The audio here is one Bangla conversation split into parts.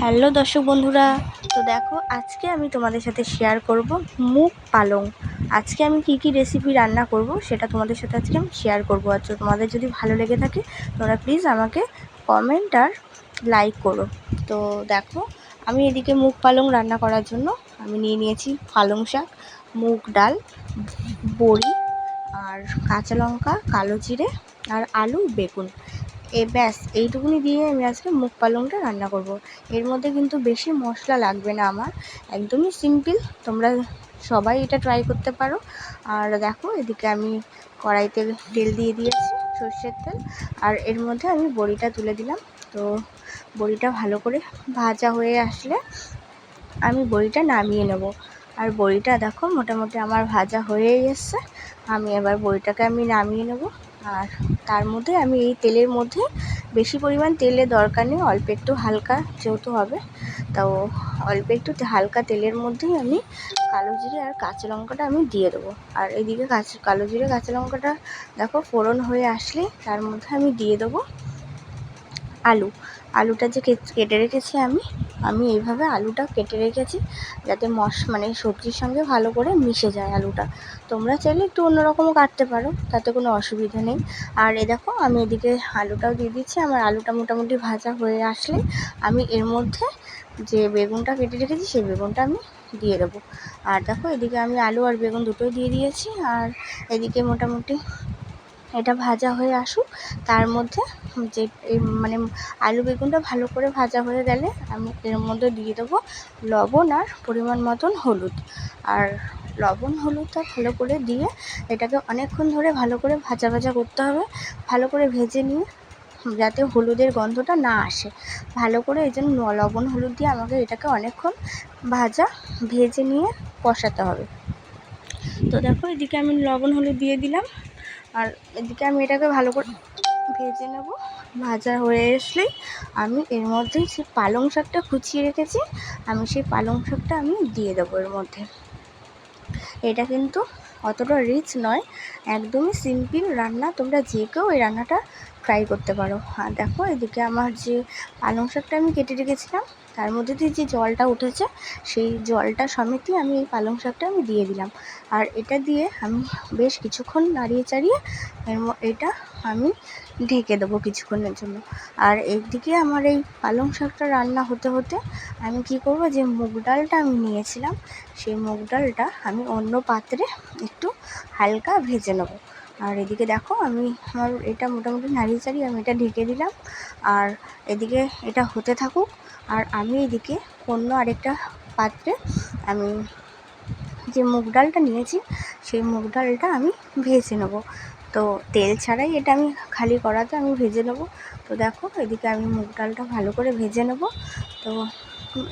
হ্যালো দর্শক বন্ধুরা, তো দেখো আজকে আমি তোমাদের সাথে শেয়ার করব মুগ পালং। আজকে আমি কি কি রেসিপি রান্না করব সেটা তোমাদের সাথে আজকে আমি শেয়ার করব। আর তোমাদের যদি ভালো লেগে থাকে, তোমরা প্লিজ আমাকে কমেন্ট আর লাইক করো। তো দেখো, আমি এদিকে মুগ পালং রান্না করার জন্য আমি নিয়ে নিয়েছি পালং শাক, মুগ ডাল, বড়ি আর কাঁচা লঙ্কা, কালো জিরে আর আলু, বেগুন। এ, ব্যাস, এইটুকুনি দিয়ে আমি আজকে মুখ পালংটা রান্না করব। এর মধ্যে কিন্তু বেশি মশলা লাগবে না আমার, একদমই সিম্পল তোমরা সবাই এটা ট্রাই করতে পারো। আর দেখো, এদিকে আমি কড়াইতে তেল দিয়ে দিয়েছি, সর্ষের তেল, আর এর মধ্যে আমি বড়িটা তুলে দিলাম। তো বড়িটা ভালো করে ভাজা হয়ে আসলে আমি বড়িটা নামিয়ে নেব। আর বড়িটা দেখো, মোটামুটি আমার ভাজা হয়েই এসছে, আমি এবার বড়িটাকে আমি নামিয়ে নেব। আর তার মধ্যে আমি এই তেলের মধ্যে বেশি পরিমাণ তেলের দরকার নেই, অল্প একটু হালকা যেহেতু হবে তাও অল্প একটু হালকা তেলের মধ্যেই আমি কালো জিরে আর কাঁচা লঙ্কাটা আমি দিয়ে দেবো। আর এদিকে কাঁচা কালো জিরে, কাঁচা লঙ্কাটা দেখো ফোড়ন হয়ে আসলে তার মধ্যে আমি দিয়ে দেবো আলু। আলুটা যে কেটে রেখেছি আমি আমি এইভাবে আলুটা কেটে রেখেছি যাতে মশ মানে সবজির সঙ্গে ভালো করে মিশে যায় আলুটা। তোমরা চাইলে একটু অন্যরকমও কাটতে পারো, তাতে কোনো অসুবিধা নেই। আর এ দেখো, আমি এদিকে আলুটাও দিয়ে দিচ্ছি। আমার আলুটা মোটামুটি ভাজা হয়ে আসলে আমি এর মধ্যে যে বেগুনটা কেটে রেখেছি, সেই বেগুনটা আমি দিয়ে দেবো। আর দেখো, এদিকে আমি আলু আর বেগুন দুটোই দিয়ে দিয়েছি। আর এদিকে মোটামুটি এটা ভাজা হয়ে আসুক, তার মধ্যে যে মানে আলু বেগুনটা ভালো করে ভাজা হয়ে গেলে আমি এর মধ্যে দিয়ে দেবো লবণ আর পরিমাণ মতন হলুদ। আর লবণ হলুদটা ভালো করে দিয়ে এটাকে অনেকক্ষণ ধরে ভালো করে ভাজা ভাজা করতে হবে, ভালো করে ভেজে নিয়ে যাতে হলুদের গন্ধটা না আসে। ভালো করে এই জন্য লবণ হলুদ দিয়ে আমাকে এটাকে অনেকক্ষণ ভাজা, ভেজে নিয়ে কষাতে হবে। তো দেখো এদিকে আমি লবণ হলুদ দিয়ে দিলাম। আর এদিকে আমি এটাকে ভালো করে ভেজে নেব। ভাজা হয়ে আসলেই আমি এর মধ্যে সেই পালং শাকটা কুচিয়ে রেখেছি। আমি সেই পালং শাকটা আমি দিয়ে দেবো এর মধ্যে। এটা কিন্তু অতটা রিচ নয়। একদমই সিম্পল রান্না। তোমরা যে কেউ এই রান্নাটা ট্রাই করতে পারো। আর দেখো, এদিকে আমার যে পালং শাকটা আমি কেটে রেখেছিলাম, তার মধ্যে দিয়ে যে জলটা উঠেছে, সেই জলটা সমেতই আমি এই পালং শাকটা আমি দিয়ে দিলাম। আর এটা দিয়ে আমি বেশ কিছুক্ষণ নাড়িয়ে চাড়িয়ে এটা আমি ঢেকে দেবো কিছুক্ষণের জন্য। আর একদিকে আমার এই পালং শাকটা রান্না হতে হতে আমি কি করব, যে মুগ ডালটা আমি নিয়েছিলাম, সেই মুগ ডালটা আমি অন্য পাত্রে একটু হালকা ভেজে নেব। আর এদিকে দেখো আমি আমার এটা মোটামুটি নাড়িয়ে চাড়িয়ে আমি এটা ঢেকে দিলাম। আর এদিকে এটা হতে থাকুক। আর আমি এদিকে অন্য আরেকটা পাত্রে আমি যে মুগ ডালটা নিয়েছি, সেই মুগ ডালটা আমি ভেজে নেব। তো তেল ছাড়াই এটা আমি খালি করাতে আমি ভেজে নেব। তো দেখো এদিকে আমি মুগ ডালটা ভালো করে ভেজে নেব। তো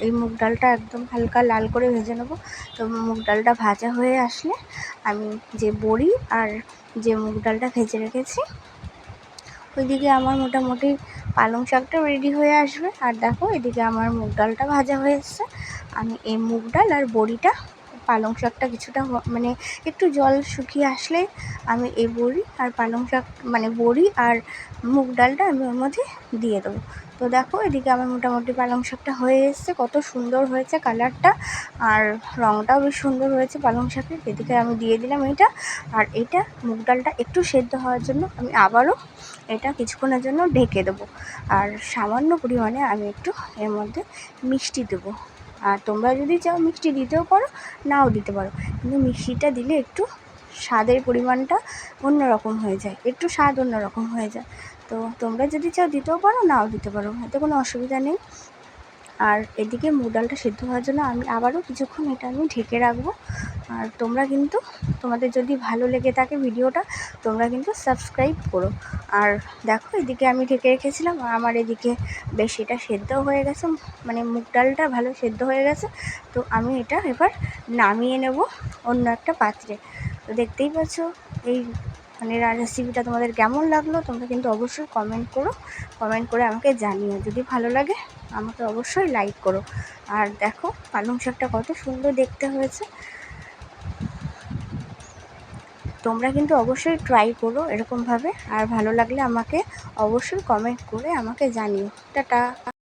এই মুগ ডালটা একদম হালকা লাল করে ভেজে নেব। তো মুগ ডালটা ভাজা হয়ে আসলে আমি যে বড়ি আর যে মুগ ডালটা ভেজে রেখেছি, ওইদিকে আমার মোটামুটি পালং শাকটা রেডি হয়ে আসবে। আর দেখো, এদিকে আমার মুগ ডালটা ভাজা হয়ে এসছে। আমি এই মুগ ডাল আর বড়িটা পালং শাকটা কিছুটা মানে একটু জল শুকিয়ে আসলে আমি এই বড়ি আর পালং শাক মানে বড়ি আর মুগ ডালটা আমি ওর মধ্যে দিয়ে দেবো। তো দেখো, এদিকে আমার মোটামুটি পালং শাকটা হয়ে এসছে, কত সুন্দর হয়েছে কালারটা আর রঙটাও বেশ সুন্দর হয়েছে পালং শাকের। এদিকে আমি দিয়ে দিলাম এটা আর এটা মুগ ডালটা একটু সেদ্ধ হওয়ার জন্য আমি আবারও এটা কিছুক্ষণের জন্য ঢেকে দেবো। আর সামান্য পরিমাণে আমি একটু এর মধ্যে মিষ্টি দেবো। আর তোমরা যদি চাও মিষ্টি দিতেও পারো, নাও দিতে পারো। কিন্তু মিষ্টিটা দিলে একটু স্বাদের পরিমাণটা অন্যরকম হয়ে যায়, একটু স্বাদ অন্যরকম হয়ে যায়। তো তোমরা যদি চাও দিতেও পারো, নাও দিতে পারো, এতে কোনো অসুবিধা নেই। আর এদিকে মুগ ডালটা সেদ্ধ হওয়ার জন্য আমি আবারও কিছুক্ষণ এটা আমি ঢেকে রাখব। আর তোমরা কিন্তু, তোমাদের যদি ভালো লেগে থাকে ভিডিওটা, তোমরা কিন্তু সাবস্ক্রাইব করো। আর দেখো, এদিকে আমি ঢেকে রেখেছিলাম, আর আমার এদিকে বেশ এটা সেদ্ধও হয়ে গেছে মানে মুগ ডালটা ভালো সেদ্ধ হয়ে গেছে। তো আমি এটা এবার নামিয়ে নেব অন্য একটা পাত্রে। তো দেখতেই পাচ্ছ, এই মানে রেসিপিটা তোমাদের কেমন লাগল, তোমরা কিন্তু অবশ্যই কমেন্ট করো। কমেন্ট করে আমাকে জানিও, যদি ভালো লাগে, আমাকে অবশ্যই লাইক করো। আর দেখো, পালং শাকটা কত সুন্দর দেখতে হয়েছে। তোমরা কিন্তু অবশ্যই ট্রাই করো এরকমভাবে। আর ভালো লাগলে আমাকে অবশ্যই কমেন্ট করে আমাকে জানিও। টাটা!